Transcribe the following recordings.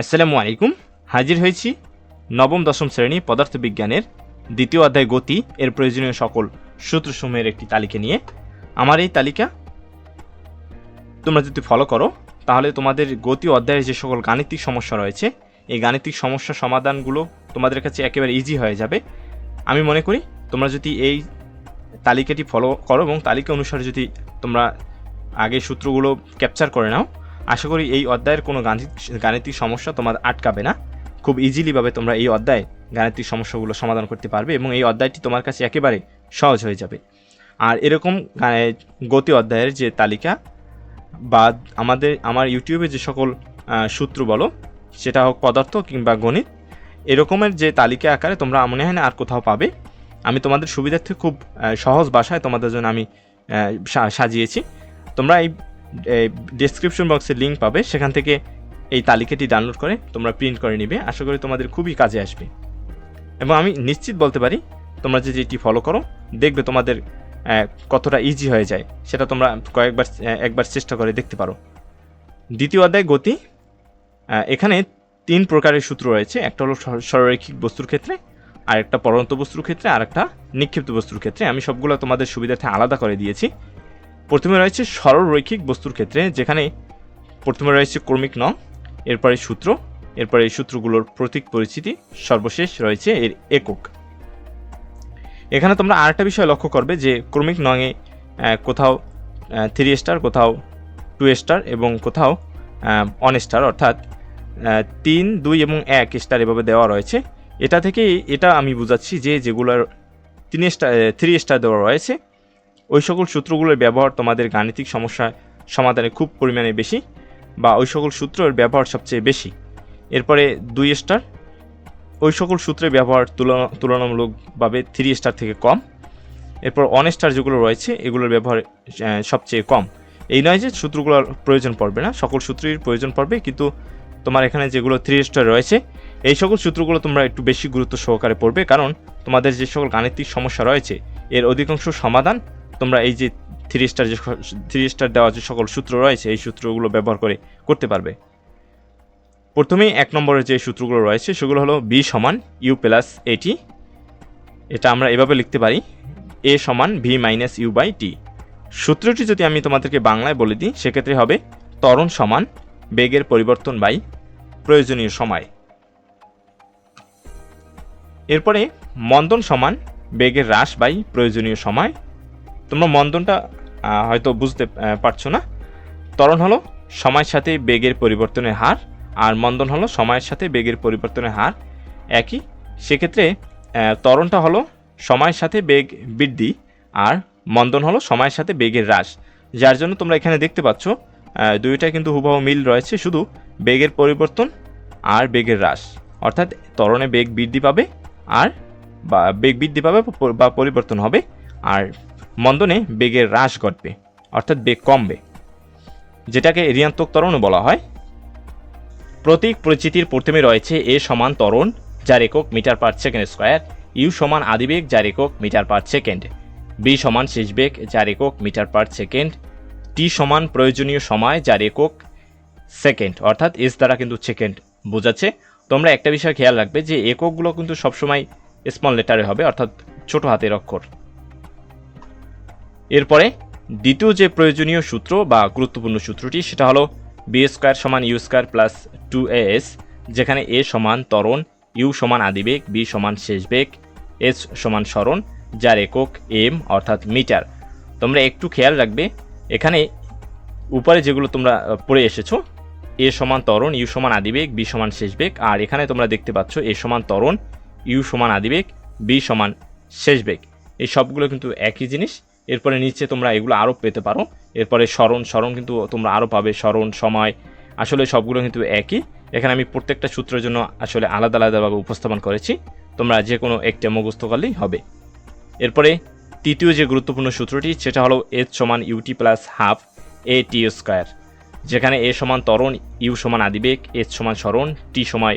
আসসালামু আলাইকুম। হাজির হয়েছি নবম, দশম শ্রেণি পদার্থবিজ্ঞানের দ্বিতীয় অধ্যায় গতি, এর প্রয়োজনীয় সকল সূত্রসমূহের একটি তালিকা নিয়ে। আমার এই তালিকা তোমরা যদি ফলো করো, তাহলে তোমাদের গতি অধ্যায়ের যে সকল গাণিতিক সমস্যা রয়েছে, এই গাণিতিক সমস্যা সমাধানগুলো তোমাদের কাছে একেবারে ইজি হয়ে যাবে। আমি মনে করি তোমরা যদি এই তালিকাটি ফলো করো এবং তালিকা অনুসারে যদি তোমরা আগে সূত্রগুলো ক্যাপচার করে নাও আশা করি এই অধ্যায়ের কোনো গাণিতিক গাণিতিক সমস্যা তোমার আটকাবে না। খুব ইজিলিভাবে তোমরা এই অধ্যায়ে গাণিতিক সমস্যাগুলো সমাধান করতে পারবে এবং এই অধ্যায়টি তোমার কাছে একেবারে সহজ হয়ে যাবে। আর এরকম গতি অধ্যায়ের যে তালিকা বা আমাদের আমার ইউটিউবে যে সকল সূত্র বলো, সেটা হোক পদার্থ কিংবা গণিত, এরকমের যে তালিকা আকারে তোমরা মনে হয় না আর কোথাও পাবে। আমি তোমাদের সুবিধার্থে খুব সহজ ভাষায় তোমাদের জন্য আমি সাজিয়েছি। তোমরা এই ডেসক্রিপশন বক্সে লিঙ্ক পাবে, সেখান থেকে এই তালিকাটি ডাউনলোড করে তোমরা প্রিন্ট করে নিবে। আশা করি তোমাদের খুবই কাজে আসবে। এবং আমি নিশ্চিত বলতে পারি, তোমরা যে এটি ফলো করো, দেখবে তোমাদের কতটা ইজি হয়ে যায়। সেটা তোমরা কয়েকবার একবার চেষ্টা করে দেখতে পারো। দ্বিতীয় অধ্যায়, গতি। এখানে তিন প্রকারের সূত্র রয়েছে। একটা হলো সর- সরলরৈখিক বস্তুর ক্ষেত্রে আর একটা পরন্ত বস্তুর ক্ষেত্রে আর একটা নিক্ষিপ্ত বস্তুর ক্ষেত্রে। আমি সবগুলো তোমাদের সুবিধার্থে আলাদা করে দিয়েছি। প্রথমে রয়েছে সরলরৈখিক বস্তুর ক্ষেত্রে, যেখানে প্রথমে রয়েছে ক্রমিক নং, এরপরে সূত্র, এরপরে এই সূত্রগুলোর প্রতীক পরিচিতি, সর্বশেষ রয়েছে এর একক। এখানে তোমরা আরেকটা বিষয় লক্ষ্য করবে যে ক্রমিক নংয়ে কোথাও থ্রি স্টার কোথাও টু স্টার এবং কোথাও অন স্টার অর্থাৎ তিন, দুই এবং এক স্টার এভাবে দেওয়া রয়েছে। এটা থেকে, এটা আমি বুঝাচ্ছি যে যেগুলোর তিন স্টার থ্রি স্টার দেওয়া রয়েছে। ওই সকল সূত্রগুলোর ব্যবহার তোমাদের গাণিতিক সমস্যা সমাধানে খুব পরিমাণে বেশি বা ওই সকল সূত্রের ব্যবহার সবচেয়ে বেশি। এরপরে দুই স্টার, ওই সকল সূত্রের ব্যবহার তুলনা, তুলনামূলকভাবে থ্রি স্টার থেকে কম। এরপর অন স্টার যেগুলো রয়েছে, এগুলোর ব্যবহার সবচেয়ে কম। এই নয় যে সূত্রগুলোর প্রয়োজন পড়বে না, সকল সূত্রের প্রয়োজন পড়বে, কিন্তু তোমার এখানে যেগুলো থ্রি স্টার রয়েছে, এই সকল সূত্রগুলো তোমরা একটু বেশি গুরুত্ব সহকারে পড়বে, কারণ তোমাদের যে সকল গাণিতিক সমস্যা রয়েছে, এর অধিকাংশ সমাধান তোমরা এই যে থ্রি স্টার যে থ্রি স্টার দেওয়া যে সকল সূত্র রয়েছে, এই সূত্রগুলো ব্যবহার করে করতে পারবে। প্রথমেই এক নম্বরের যে সূত্রগুলো রয়েছে, সেগুলো হলো বি সমান ইউ প্লাস এটি এটা আমরা এভাবে লিখতে পারি এ সমান V minus U by T সূত্রটি যদি আমি তোমাদেরকে বাংলায় বলে দিই, সেক্ষেত্রে হবে ত্বরণ সমান বেগের পরিবর্তন বাই প্রয়োজনীয় সময়। এরপরে মন্দন সমান বেগের হ্রাস বাই প্রয়োজনীয় সময়। তোমরা মন্দনটা হয়তো বুঝতে পারছ না। ত্বরণ হলো সময়ের সাথে বেগের পরিবর্তনের হার আর মন্দন হলো সময়ের সাথে বেগের পরিবর্তনের হার একই। সেক্ষেত্রে ত্বরণটা হলো সময়ের সাথে বেগ বৃদ্ধি আর মন্দন হলো সময়ের সাথে বেগের হ্রাস। যার জন্য তোমরা এখানে দেখতে পাচ্ছ আহ, দুইটাই কিন্তু হুবহু মিল রয়েছে শুধু বেগের পরিবর্তন আর বেগের হ্রাস। অর্থাৎ ত্বরণে বেগ বৃদ্ধি পাবে আর বা বেগ বৃদ্ধি পাবে বা পরিবর্তন হবে আর মন্দনে বেগের হ্রাস ঘটবে, অর্থাৎ বেগ কমবে, যেটাকে ঋণাত্মক ত্বরণও বলা হয়। প্রতীক পরিচিতির প্রথমে রয়েছে এ সমান ত্বরণ, যার একক metre per second square, U সমান আদিবেগ যার একক মিটার পার সেকেন্ড, বি সমান শেষ বেগ, যার একক মিটার পার সেকেন্ড, টি সমান প্রয়োজনীয় সময়, যার একক সেকেন্ড, অর্থাৎ এস দ্বারা কিন্তু সেকেন্ড বোঝাচ্ছে। তোমরা একটা বিষয় খেয়াল রাখবে যে এককগুলো কিন্তু সবসময় স্মল লেটারে হবে, অর্থাৎ ছোট হাতের অক্ষর। এরপরে দ্বিতীয় যে প্রয়োজনীয় সূত্র বা গুরুত্বপূর্ণ সূত্রটি, সেটা হলো বি স্কোয়ার সমান U square plus two S, যেখানে এ সমান ত্বরণ, ইউ সমান আদিবেগ, বি সমান শেষ বেগ এস সমান সরণ যার একক এম অর্থাৎ মিটার। তোমরা একটু খেয়াল রাখবে, এখানে উপরে যেগুলো তোমরা পড়ে এসেছ, এ সমান তরণ ইউ সমান আদিবেগ, বি সমান শেষ বেগ আর এখানে তোমরা দেখতে পাচ্ছ এ সমান তরণ ইউ সমান আদিবেগ, বি সমান শেষ বেগ এই সবগুলো কিন্তু একই জিনিস। এরপরে নিচে তোমরা এগুলো আরও পেতে পারো। এরপরে স্মরণ স্মরণ কিন্তু তোমরা আরও পাবে, স্মরণ, সময়, আসলে সবগুলো কিন্তু একই। এখানে আমি প্রত্যেকটা সূত্রের জন্য আসলে আলাদা, আলাদাভাবে উপস্থাপন করেছি। তোমরা যে কোনো একটা মুখস্থ করলেই হবে। এরপরে তৃতীয় যে গুরুত্বপূর্ণ সূত্রটি, সেটা হলো এচ সমান U T plus half A T square যেখানে এ সমান তরণ ইউ সমান আদিবেগ এচ সমান স্মরণ টি সময়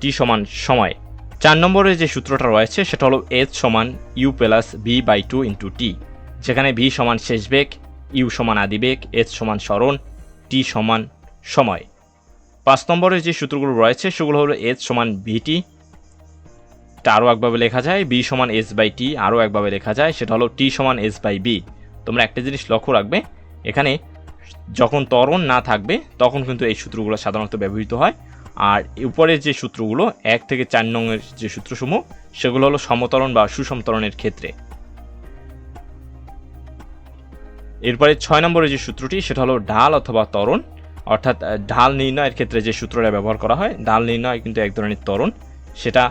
টি সমান সময়। চার নম্বরে যে সূত্রটা রয়েছে, সেটা হলো এচ সমান U plus V by two into T যেখানে ভি সমান শেষ বেগ ইউ সমান আদিবেগ এচ সমান স্মরণ টি সমান সময়। পাঁচ নম্বরের যে সূত্রগুলো রয়েছে, সেগুলো হলো এস সমান ভিটি টা আরও একভাবে লেখা যায় বি সমান এস বাই টি আরও একভাবে লেখা যায়, সেটা হলো টি সমান এস বাই বি তোমরা একটা জিনিস লক্ষ্য রাখবে, এখানে যখন তরণ না থাকবে, তখন কিন্তু এই সূত্রগুলো সাধারণত ব্যবহৃত হয়। আর উপরের যে সূত্রগুলো, এক থেকে চার নংয়ের যে সূত্রসমূহ, সেগুলো হলো সমতরণ বা সুসমতরণের ক্ষেত্রে। এরপরে ছয় নম্বরের যে সূত্রটি, সেটা হলো ঢাল অথবা তরণ অর্থাৎ ঢাল নির্ণয়ের ক্ষেত্রে যে সূত্রটা ব্যবহার করা হয়, ঢাল নির্ণয় কিন্তু এক ধরনের ত্বরণ। সেটা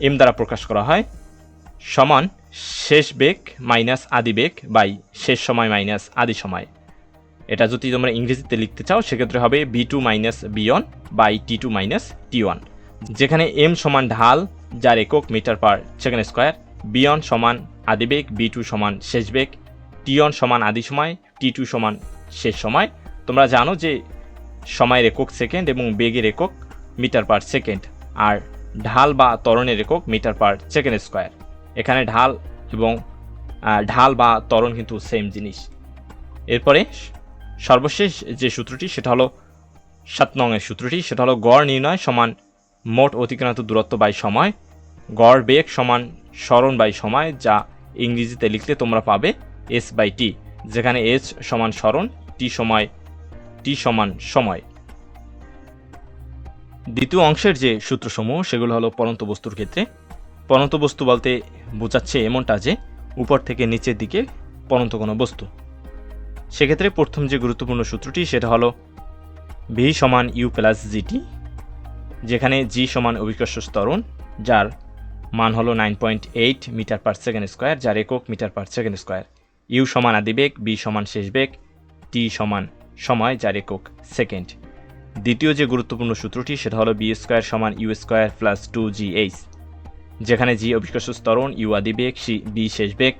এম দ্বারা প্রকাশ করা হয়। সমান শেষ বেগ মাইনাস আদি বেগ বাই শেষ সময় মাইনাস আদি সময়। এটা যদি তোমরা ইংরেজিতে লিখতে চাও, সেক্ষেত্রে হবে V two minus V one by T two minus T one যেখানে এম সমান ঢাল, যার একক metre per second square V one সমান আদিবেগ বি টু সমান শেষ বেগ টি ওয়ান সমান আদি সময় টি টু সমান শেষ সময়। তোমরা জানো যে সময়ের একক সেকেন্ড এবং বেগের একক মিটার পার সেকেন্ড, আর ঢাল বা তরণের একক মিটার পার সেকেন্ড স্কোয়ার। এখানে ঢাল এবং ঢাল বা তরণ কিন্তু সেম জিনিস। এরপরে সর্বশেষ যে সূত্রটি, সেটা হলো সাত নংয়ের সূত্রটি, সেটা হলো গড় নির্ণয় সমান মোট অতিক্রান্ত দূরত্ব বাই সময়, গড় বেগ সমান স্মরণ বাই সময়, যা ইংরেজিতে লিখলে তোমরা পাবে এস বাই টি যেখানে এস সমান স্মরণ টি সময় টি সমান সময়। দ্বিতীয় অংশের যে সূত্রসমূহ, সেগুলো হলো পরন্ত বস্তুর ক্ষেত্রে। পরন্ত বস্তু বলতে বোঝাচ্ছে এমনটা যে, উপর থেকে নিচের দিকে পরন্ত কোনো বস্তু। সেক্ষেত্রে প্রথম যে গুরুত্বপূর্ণ সূত্রটি সেটা হলো ভি সমান ইউ প্লাস জিটি যেখানে জি সমান অভিকর্ষ স্তরণ যার মান হলো nine point eight metre per second square যার একক metre per second square U সমান আদিবেগ বি সমান শেষ বেগ টি সমান সময়, যার একক সেকেন্ড দ্বিতীয় যে গুরুত্বপূর্ণ সূত্রটি সেটা হলো বি স্কোয়ার সমান U square plus two G H যেখানে জি অভিকর্ষ স্তরণ ইউ আদিবেগ সি বি শেষ বেগ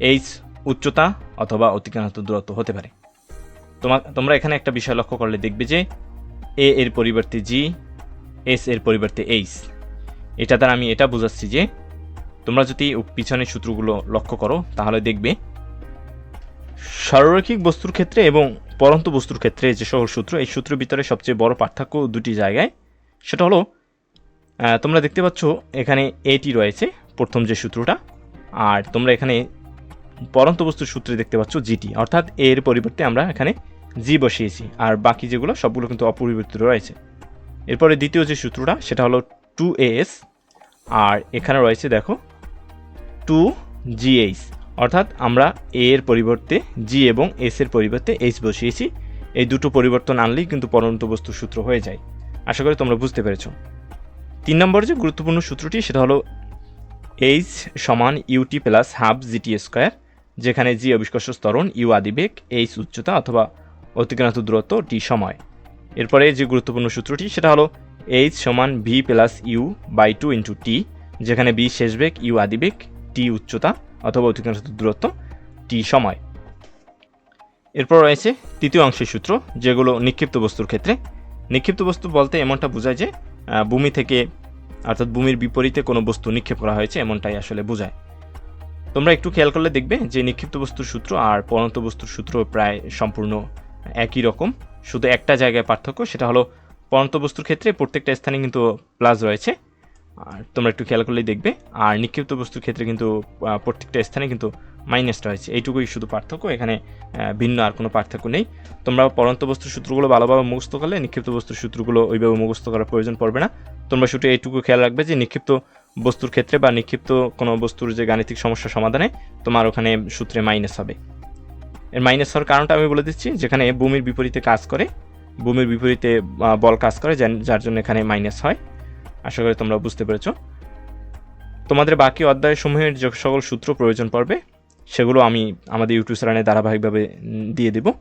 এইচ উচ্চতা অথবা অতিক্রান্ত দূরত্ব হতে পারে। তোমার তোমরা এখানে একটা বিষয় লক্ষ্য করলে দেখবে যে এ এর পরিবর্তে জি এস এর পরিবর্তে এইচ এটা দ্বারা আমি এটা বোঝাচ্ছি যে, তোমরা যদি পিছনের সূত্রগুলো লক্ষ্য করো, তাহলে দেখবে, সরলরৈখিক বস্তুর ক্ষেত্রে এবং পরন্ত বস্তুর ক্ষেত্রে যে সকল সূত্র, এই সূত্রের ভিতরে সবচেয়ে বড় পার্থক্য দুটি জায়গায়। সেটা হলো তোমরা দেখতে পাচ্ছ, এখানে এটি রয়েছে, প্রথম যে সূত্রটা, আর তোমরা এখানে পরন্ত বস্তুর সূত্রে দেখতে পাচ্ছ জিটি। অর্থাৎ এর পরিবর্তে আমরা এখানে জি বসিয়েছি। আর বাকি যেগুলো, সবগুলো কিন্তু অপরিবর্তিত রয়েছে। এরপরে দ্বিতীয় যে সূত্রটা, সেটা হলো টু এস। আর এখানে রয়েছে, দেখো, টু জিএইচ অর্থাৎ আমরা এ এর পরিবর্তে জি এবং এস এর পরিবর্তে এইচ বসিয়েছি। এই দুটো পরিবর্তন আনলেই কিন্তু পরন্ত বস্তুর সূত্র হয়ে যায়। আশা করি তোমরা বুঝতে পেরেছ। তিন নম্বর যে গুরুত্বপূর্ণ সূত্রটি, সেটা হলো এইচ সমান U T plus half G T square. যেখানে জি অবিষ্কর্ষ স্তরণ ইউ আদিবেগ, এইচ উচ্চতা অথবা অতিক্রান্ত দূরত্ব, টি সময়। এরপরে যে গুরুত্বপূর্ণ সূত্রটি, সেটা হলো এইচ সমান V plus U by two into T যেখানে বি শেষ বেগ ইউ আদিবেগ টি উচ্চতা অথবা অতিক্রান্ত দূরত্ব টি সময়। এরপর রয়েছে তৃতীয় অংশের সূত্র, যেগুলো নিক্ষিপ্ত বস্তুর ক্ষেত্রে। নিক্ষিপ্ত বস্তু বলতে এমনটা বোঝায় যে ভূমি থেকে, অর্থাৎ ভূমির বিপরীতে কোনো বস্তু নিক্ষেপ করা হয়েছে, এমনটাই আসলে বোঝায়। তোমরা একটু খেয়াল করলে দেখবে যে নিক্ষিপ্ত বস্তুর সূত্র আর পরন্ত বস্তুর সূত্র প্রায় সম্পূর্ণ একই রকম। শুধু একটা জায়গায় পার্থক্য, সেটা হলো পরন্ত বস্তুর ক্ষেত্রে প্রত্যেকটা স্থানে কিন্তু প্লাস রয়েছে। আর তোমরা একটু খেয়াল করলেই দেখবে, আর নিক্ষিপ্ত বস্তুর ক্ষেত্রে কিন্তু প্রত্যেকটা স্থানে কিন্তু মাইনাস রয়েছে। এইটুকুই শুধু পার্থক্য, এখানে ভিন্ন আর কোনো পার্থক্য নেই। তোমরা পরন্ত বস্তুর সূত্রগুলো ভালোভাবে মুখস্থ করলে নিক্ষিপ্ত বস্তুর সূত্রগুলো ওইভাবে মুখস্থ করার প্রয়োজন পড়বে না। তোমরা শুধু এইটুকু খেয়াল রাখবে যে নিক্ষিপ্ত বস্তুর ক্ষেত্রে বা নিক্ষিপ্ত কোনো বস্তুর যে গাণিতিক সমস্যা সমাধানে তোমার ওখানে সূত্রে মাইনাস হবে। এর মাইনাস হওয়ার কারণটা আমি বলে দিচ্ছি, যেখানে ভূমির বিপরীতে কাজ করে, ভূমির বিপরীতে বল কাজ করে, যার- জন্য এখানে মাইনাস হয়। আশা করি তোমরা বুঝতে পেরেছ। তোমাদের বাকি অধ্যায়সমূহের যে সকল সূত্র প্রয়োজন পড়বে, সেগুলো আমি আমাদের ইউটিউব চ্যানেলে ধারাবাহিকভাবে দিয়ে দেব।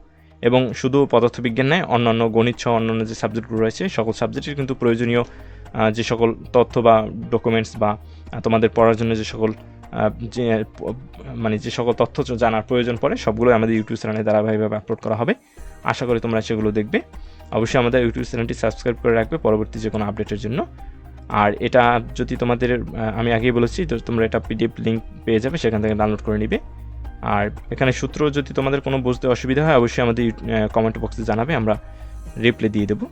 এবং শুধু পদার্থবিজ্ঞান নয়, অন্যান্য গণিত সহ অন্যান্য যে সাবজেক্টগুলো রয়েছে, সকল সাবজেক্টের কিন্তু প্রয়োজনীয় যে সকল তথ্য বা ডকুমেন্টস বা তোমাদের পড়ার জন্য যে সকল যে মানে যে সকল তথ্য জানার প্রয়োজন পড়ে, সবগুলোই আমাদের ইউটিউব চ্যানেলে ধারাবাহিকভাবে আপলোড করা হবে। আশা করি তোমরা সেগুলো দেখবে। অবশ্যই আমাদের ইউটিউব চ্যানেলটি সাবস্ক্রাইব করে রাখবে পরবর্তী যে কোনো আপডেটের জন্য। আর এটা যদি তোমাদের আমি আগেই বলেছি তো তোমরা এটা পিডিএফ লিঙ্ক পেয়ে যাবে, সেখান থেকে ডাউনলোড করে নিবে। আর এখানে সূত্র যদি তোমাদের কোনো বুঝতে অসুবিধা হয়, অবশ্যই আমাদের কমেন্ট বক্সে জানাবে, আমরা রিপ্লাই দিয়ে দেবো।